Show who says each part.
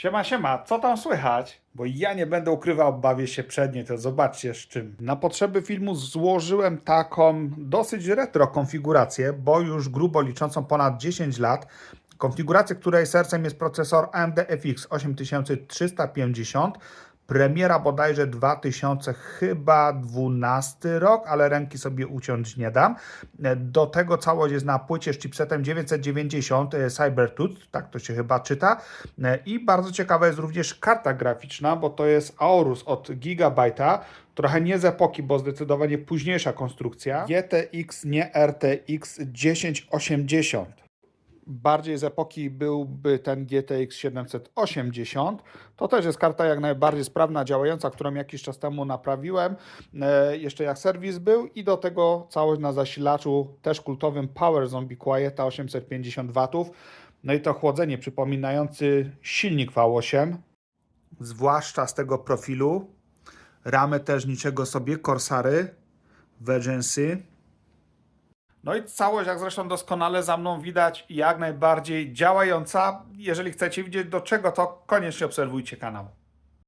Speaker 1: Siema, siema, co tam słychać? Bo ja nie będę ukrywał, bawię się przednie, to zobaczcie z czym. Na potrzeby filmu złożyłem taką dosyć retro konfigurację, bo już grubo liczącą ponad 10 lat. Konfigurację, której sercem jest procesor AMD FX 8350. Premiera bodajże 2000 chyba 12 rok, ale ręki sobie uciąć nie dam. Do tego całość jest na płycie z chipsetem 990 e, Cybertooth, tak to się chyba czyta. E, I bardzo ciekawa jest również karta graficzna, bo to jest Aorus od Gigabyte'a. Trochę nie z epoki, bo zdecydowanie późniejsza konstrukcja. GTX, nie RTX 1080 bardziej z epoki byłby ten GTX 780. To też jest karta jak najbardziej sprawna, działająca, którą jakiś czas temu naprawiłem, e, jeszcze jak serwis był i do tego całość na zasilaczu też kultowym Power Zombie Quieta 850 W. No i to chłodzenie przypominający silnik V8, zwłaszcza z tego profilu. Ramy też niczego sobie, Corsary, Vegencey. No i całość, jak zresztą doskonale za mną widać, jak najbardziej działająca. Jeżeli chcecie widzieć do czego, to koniecznie obserwujcie kanał.